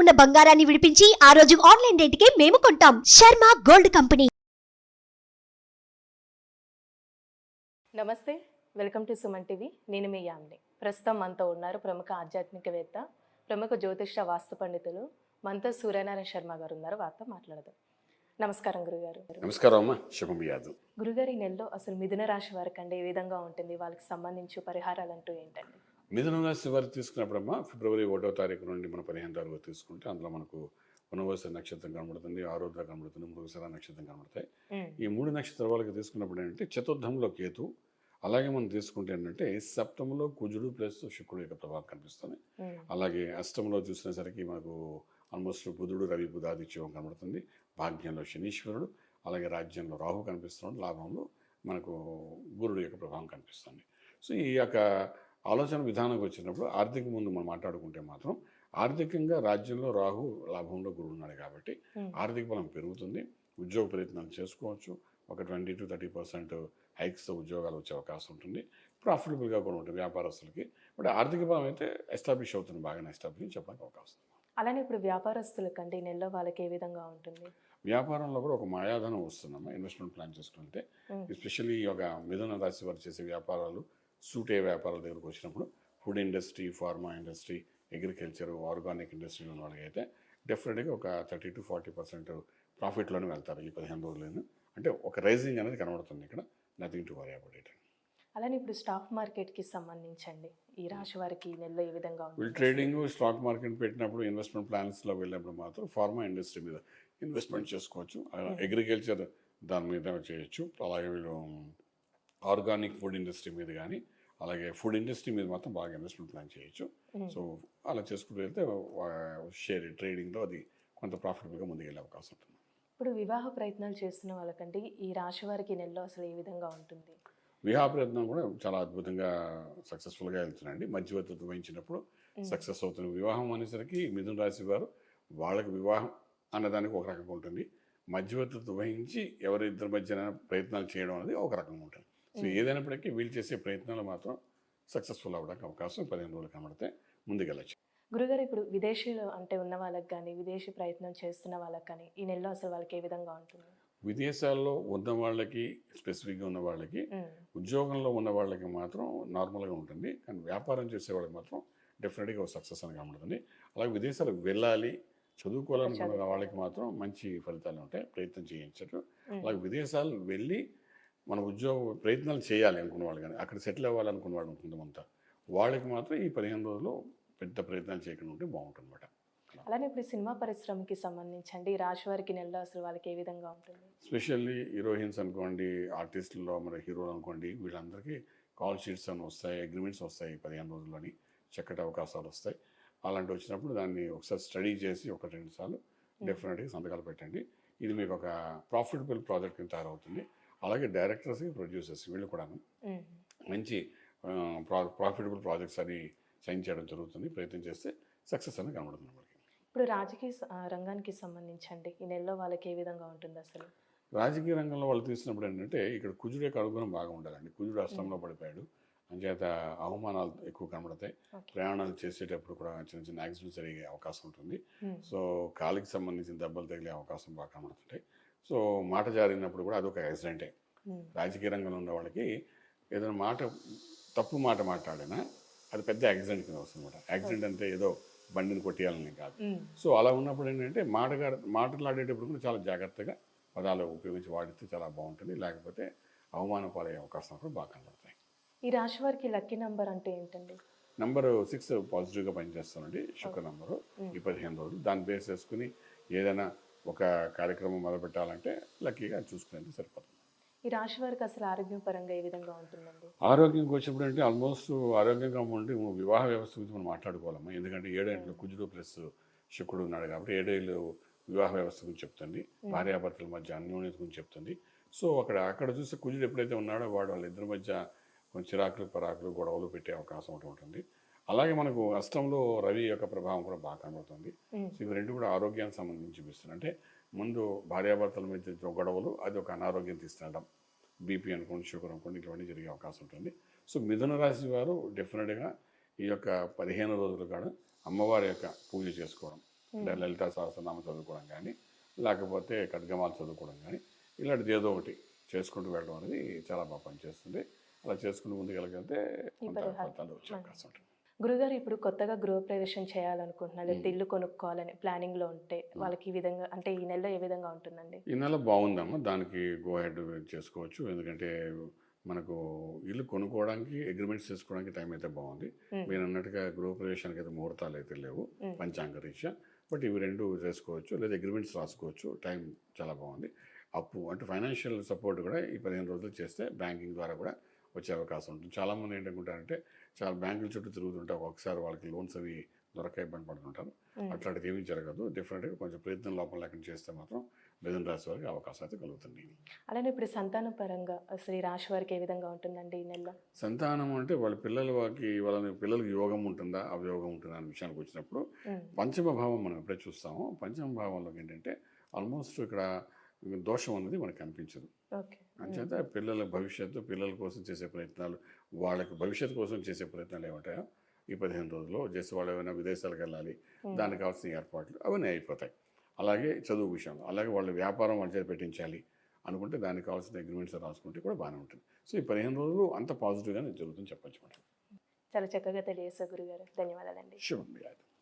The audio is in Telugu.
ఉన్న బంగారాన్ని విడిపించి ఆ రోజు ఆన్లైన్ రేటుకే మేము కొంటాం. Sharma gold company. నమస్తే వెల్కమ్ టు సుమన్ టీవీ. నేను మీ యామ్ని. ప్రస్తుతం మనతో ఉన్నారు ప్రముఖ ఆధ్యాత్మికవేత్త ప్రముఖ జ్యోతిష వాస్తు పండితులు మనతో సూర్యనారాయణ శర్మ గారు ఉన్నారు. వారితో మాట్లాడదాం. నమస్కారం గురుగారు. నమస్కారం అమ్మ. శుభం యాదవ్ గురుగారు ఈ నెలలో అసలు మిథున రాశి వారికి అంటే ఏ విధంగా ఉంటుంది? వాళ్ళకి సంబంధించి పరిహారాలు అంటూ ఏంటండి? మిథున రాశి వారు తీసుకున్నప్పుడమ్మా ఫిబ్రవరి ఒకటో తారీఖు నుండి మన పదిహేను తారీఖు తీసుకుంటే అందులో మనకు వనవాస నక్షత్రం కనబడుతుంది ఆరుద్ర కనబడుతుంది మృగశిర నక్షత్రం కనబడతాయి. ఈ మూడు నక్షత్రాల వాళ్ళకి తీసుకున్నప్పుడు ఏంటంటే చతుర్థంలో కేతు అలాగే మనం తీసుకుంటే ఏంటంటే సప్తమంలో కుజుడు ప్లస్ శుక్రుడు యొక్క ప్రభావం కనిపిస్తుంది. అలాగే అష్టంలో చూసినసరికి మనకు ఆల్మోస్ట్ బుధుడు రవి బుధాదిత్యం కనబడుతుంది. భాగ్యంలో శనీశ్వరుడు అలాగే రాజ్యంలో రాహు కనిపిస్తున్నాడు. లాభంలో మనకు గురుడు యొక్క ప్రభావం కనిపిస్తుంది. సో ఈ యొక్క ఆలోచన విధానంకి వచ్చినప్పుడు ఆర్థిక ముందు మనం మాట్లాడుకుంటే మాత్రం ఆర్థికంగా రాజ్యంలో రాహు లాభంలో గురుడు ఉన్నాడు కాబట్టి ఆర్థిక బలం పెరుగుతుంది. ఉద్యోగ ప్రయత్నాలు చేసుకోవచ్చు. ఒక ట్వంటీ టు థర్టీ పర్సెంట్ హైక్స్తో ఉద్యోగాలు వచ్చే అవకాశం ఉంటుంది. ప్రాఫిటబుల్గా కూడా ఉంటుంది వ్యాపారస్తులకి. బట్ ఆర్థిక బలం అయితే ఎస్టాబ్లిష్ అవుతుంది బాగానే ఎస్టాబ్లిష్ చెప్పడానికి అవకాశం. అలానే ఇప్పుడు వ్యాపారస్తులకు అంటే నెలలో వాళ్ళకి ఏ విధంగా ఉంటుంది? వ్యాపారంలో కూడా ఒక మాయాధనం వస్తుందమ్మా ఇన్వెస్ట్మెంట్ ప్లాన్ చేసుకుంటే ఎస్పెషల్లీ ఒక మిథున రాశి వారు చేసే వ్యాపారాలు సూట్ వ్యాపారాల దగ్గరకు వచ్చినప్పుడు food industry pharma industry agriculture organic industry ఉన్న వాళ్ళకి అయితే డెఫినెట్గా ఒక థర్టీ టు ఫార్టీ పర్సెంట్ ప్రాఫిట్లోనే వెళ్తారు ఈ పదిహేను రోజులను అంటే ఒక రైజింగ్ అనేది కనబడుతుంది ఇక్కడ. Nothing to worry about it. అలానే ఇప్పుడు స్టాక్ మార్కెట్కి సంబంధించండి. ఈ రాశి వారికి నెలలో ఏ విధంగా వీళ్ళు ఉంటుంది? ట్రేడింగ్ స్టాక్ మార్కెట్ పెట్టినప్పుడు ఇన్వెస్ట్మెంట్ ప్లాన్స్లో వెళ్ళినప్పుడు మాత్రం ఫార్మా ఇండస్ట్రీ మీద ఇన్వెస్ట్మెంట్ చేసుకోవచ్చు. అగ్రికల్చర్ దాని మీద చేయొచ్చు. అలాగే వీళ్ళు ఆర్గానిక్ ఫుడ్ ఇండస్ట్రీ మీద కానీ అలాగే ఫుడ్ ఇండస్ట్రీ మీద మాత్రం బాగా ఇన్వెస్ట్మెంట్ ప్లాన్ చేయొచ్చు. సో అలా చేసుకుంటూ వెళ్తే షేర్ ట్రేడింగ్లో అది కొంత ప్రాఫిటబుల్గా ముందుకెళ్ళే అవకాశం ఉంటుంది. ఇప్పుడు వివాహ ప్రయత్నాలు చేస్తున్న వాళ్ళకంటే ఈ రాశి వారికి నెలలో అసలు ఏ విధంగా ఉంటుంది? వివాహ ప్రయత్నం కూడా చాలా అద్భుతంగా సక్సెస్ఫుల్గా వెళ్తున్నాయండి. మధ్యవర్తిత్వం వహించినప్పుడు సక్సెస్ అవుతుంది వివాహం అనేసరికి మిథున రాశి వారు వాళ్ళకి వివాహం అన్నదానికి ఒక రకంగా ఉంటుంది. మధ్యవర్తిత్వం వహించి ఎవరిద్దరి మధ్యన ప్రయత్నాలు చేయడం అనేది ఒక రకంగా ఉంటుంది. సో. ఏదైనప్పటికీ వీళ్ళు చేసే ప్రయత్నాలు మాత్రం సక్సెస్ఫుల్ అవ్వడానికి అవకాశం పదిహేను రోజులు కనబడితే ముందుకెళ్ళచ్చు. గురుగారు ఇప్పుడు విదేశీలో అంటే ఉన్న వాళ్ళకి కానీ విదేశీ ప్రయత్నం చేస్తున్న వాళ్ళకి కానీ ఈ నెలలో అసలు వాళ్ళకి ఏ విధంగా ఉంటుంది? విదేశాల్లో ఉన్న వాళ్ళకి స్పెసిఫిక్గా ఉన్న వాళ్ళకి ఉద్యోగంలో ఉన్న వాళ్ళకి మాత్రం నార్మల్గా ఉంటుంది. కానీ వ్యాపారం చేసే వాళ్ళకి మాత్రం డెఫినెట్గా సక్సెస్ అని కనబడుతుంది. అలాగే విదేశాలకు వెళ్ళాలి చదువుకోవాలనుకున్న చదువుకోవాలి. వాళ్ళకి మాత్రం మంచి ఫలితాలు ఉంటాయి. ప్రయత్నం చేయించరు. అలాగే విదేశాలు వెళ్ళి మన ఉద్యోగ ప్రయత్నాలు చేయాలి అనుకున్న వాళ్ళు కానీ అక్కడ సెటిల్ అవ్వాలనుకున్న వాళ్ళు కొంతమంతా వాళ్ళకి మాత్రం ఈ పదిహేను రోజులు పెద్ద ప్రయత్నాలు చేయకుండా ఉంటే బాగుంటుంది అనమాట అలానే ఇప్పుడు సినిమా పరిశ్రమకి సంబంధించండి ఈ రాశి వారికి ఈ నెలలో అసలు వాళ్ళకి ఏ విధంగా ఉంటుంది? స్పెషల్లీ హీరోయిన్స్ అనుకోండి ఆర్టిస్టుల్లో మన హీరోలు అనుకోండి వీళ్ళందరికీ కాల్ షీట్స్ అని వస్తాయి అగ్రిమెంట్స్ వస్తాయి పదిహేను రోజుల్లోని చక్కటి అవకాశాలు వస్తాయి. అలాంటి వచ్చినప్పుడు దాన్ని ఒకసారి స్టడీ చేసి ఒక రెండు సార్లు డెఫినెట్గా సంతకాలు పెట్టండి. ఇది మీకు ఒక ప్రాఫిటబుల్ ప్రాజెక్ట్ కింద తయారవుతుంది. అలాగే డైరెక్టర్స్ ప్రొడ్యూసర్స్ వీళ్ళు కూడా ఉమ్, మంచి ప్రా ప్రాఫిటబుల్ ప్రాజెక్ట్స్ అని సైన్ చేయడం జరుగుతుంది. ప్రయత్నం చేస్తే సక్సెస్ అని కనబడుతుంది మనకి. ఇప్పుడు రాజకీయ రంగానికి సంబంధించండి. ఈ నెలలో వాళ్ళకి ఏ విధంగా ఉంటుంది అసలు? రాజకీయ రంగంలో వాళ్ళు తీసినప్పుడు ఏంటంటే ఇక్కడ కుజుడు యొక్క అనుగుణం బాగా ఉండాలండి. కుజుడు అస్తంలో పడిపోయాడు. అంచేత అవమానాలు ఎక్కువ కనబడతాయి. ప్రయాణాలు చేసేటప్పుడు కూడా చిన్న చిన్న యాక్సిడెంట్స్ జరిగే అవకాశం ఉంటుంది. సో కాలికి సంబంధించిన దెబ్బలు తగిలే అవకాశం బాగా కనబడుతుంటాయి. సో మాట జారినప్పుడు కూడా అదొక యాక్సిడెంటే. రాజకీయ రంగంలో ఉన్న వాళ్ళకి ఏదైనా మాట తప్పు మాట మాట్లాడినా అది పెద్ద యాక్సిడెంట్ కింద వస్తుంది అనమాట యాక్సిడెంట్ అంటే ఏదో బండిని కొట్టేయాలని కాదు. సో అలా ఉన్నప్పుడు ఏంటంటే మాటగా మాట్లాడేటప్పుడు కూడా చాలా జాగ్రత్తగా పదాలు ఉపయోగించి వాడితే చాలా బాగుంటుంది. లేకపోతే అవమాన పాలయ్యే అవకాశం కూడా బాగా కనబడతాయి. ఈ రాశి వారికి లక్కీ నంబర్ అంటే ఏంటండి? నంబరు సిక్స్ పాజిటివ్గా పనిచేస్తానండి శుక్ర నంబరు. ఈ పదిహేను రోజులు. దాన్ని బేస్ చేసుకుని ఏదైనా ఒక కార్యక్రమం మొదలుపెట్టాలంటే లక్కీగా చూసుకునేది సరిపోతుంది. ఈ రాశి వారికి అసలు ఆరోగ్యపరంగా ఏ విధంగా ఉంటుందండి? ఆరోగ్యంకి వచ్చినప్పుడు అంటే ఆల్మోస్ట్ ఆరోగ్యంగా ఉండి వివాహ వ్యవస్థ గురించి మనం మాట్లాడుకోవాలమ్మా. ఎందుకంటే ఏడేళ్ళు కుజుడు ప్లస్ శుక్రుడు ఉన్నాడు కాబట్టి ఏడేళ్ళు వివాహ వ్యవస్థ గురించి చెప్తుంది. భార్యాభర్తల మధ్య అన్యోన్యత గురించి చెప్తుంది. సో అక్కడ అక్కడ చూస్తే కుజుడు ఎప్పుడైతే ఉన్నాడో వాడు వాళ్ళ ఇద్దరి మధ్య కొంచెం చిరాకులు పరాకులు గొడవలు పెట్టే అవకాశం ఒకటి ఉంటుంది. అలాగే మనకు అష్టంలో రవి యొక్క ప్రభావం కూడా బాగా కనబడుతుంది. సో ఇవి రెండు కూడా ఆరోగ్యానికి సంబంధించి చూపిస్తుంది అంటే ముందు భార్యాభర్తల మధ్య గొడవలు అది ఒక అనారోగ్యం తీసుకెళ్ళడం బీపీ అనుకోండి షుగర్ అనుకోండి ఇవన్నీ జరిగే అవకాశం ఉంటుంది. సో మిథున రాశి వారు డెఫినెట్గా ఈ యొక్క పదిహేను రోజులు కూడా అమ్మవారి యొక్క పూజ చేసుకోవడం. అంటే లలితా సహస్రనామం చదువుకోవడం కానీ లేకపోతే ఖడ్గమాలు చదువుకోవడం కానీ ఇలాంటిది ఏదో ఒకటి చేసుకుంటూ వెళ్ళడం అనేది చాలా బాగా పనిచేస్తుంది. అలా చేసుకుంటూ ముందుకెళ్ళగలిగితే కొంత. ఫలితాలు వచ్చే అవకాశం ఉంటుంది. గురుగారు ఇప్పుడు కొత్తగా గృహప్రవేశం చేయాలనుకుంటున్నారు లేకపోతే ఇల్లు కొనుక్కోవాలని ప్లానింగ్లో ఉంటే వాళ్ళకి ఈ విధంగా అంటే ఈ నెలలో ఏ విధంగా ఉంటుందండి? ఈ నెల బాగుందమ్మా. దానికి గో హెడ్ చేసుకోవచ్చు. ఎందుకంటే మనకు ఇల్లు కొనుక్కోవడానికి అగ్రిమెంట్స్ చేసుకోవడానికి టైం అయితే బాగుంది. మీరు అన్నట్టుగా గృహప్రవేశానికి అయితే ముహూర్తాలు అయితే లేవు. పంచాంగ రీత్యా. బట్ ఇవి రెండు చేసుకోవచ్చు లేదా అగ్రిమెంట్స్ రాసుకోవచ్చు. టైం చాలా బాగుంది. అప్పు అంటే ఫైనాన్షియల్ సపోర్ట్ కూడా ఈ పదిహేను రోజులు చేస్తే బ్యాంకింగ్ ద్వారా కూడా వచ్చే అవకాశం ఉంటుంది. చాలామంది ఏంటనుకుంటారంటే చాలా బ్యాంకుల చుట్టూ తిరుగుతుంటే ఒక్కొక్కసారి వాళ్ళకి లోన్స్ అవి దొరక ఇబ్బంది పడుతుంటారు. అట్లాంటిది ఏమీ జరగదు. డిఫరెంట్గా కొంచెం ప్రయత్నం లోపల లేకుండా చేస్తే మాత్రం మిథున రాశి వారికి అవకాశం అయితే కలుగుతుంది. అలానే ఇప్పుడు సంతాన పరంగా ఈ రాశి వారికి ఏ విధంగా ఉంటుందండి ఈ నెలలో? సంతానం అంటే వాళ్ళ పిల్లల వారికి వాళ్ళ పిల్లలకి యోగం ఉంటుందా అవయోగం ఉంటుందా అనే విషయానికి వచ్చినప్పుడు పంచమ భావం మనం ఎప్పుడైతే చూస్తామో పంచమ భావంలోకి ఏంటంటే ఆల్మోస్ట్ ఇక్కడ దోషం అనేది మనకు కనిపించదు ఓకే. అంచేత పిల్లల భవిష్యత్తు పిల్లల కోసం చేసే ప్రయత్నాలు వాళ్ళకి భవిష్యత్తు కోసం చేసే ప్రయత్నాలు ఏమంటాయో? ఈ పదిహేను రోజుల్లో చేసి వాళ్ళు ఏమైనా విదేశాలకు వెళ్ళాలి ఉమ్, దానికి కావాల్సిన ఏర్పాట్లు అవన్నీ అయిపోతాయి. అలాగే చదువు విషయం అలాగే వాళ్ళ వ్యాపారం వాళ్ళ చేత పెట్టించాలి అనుకుంటే దానికి కావాల్సిన అగ్రిమెంట్స్ రాసుకుంటే కూడా బాగానే ఉంటుంది. సో ఈ పదిహేను రోజులు అంత పాజిటివ్గానే జరుగుతుంది చెప్పచ్చు మేడం చాలా చక్కగా తెలియజేశారు గురుగారు. ధన్యవాదాలండి. శుభం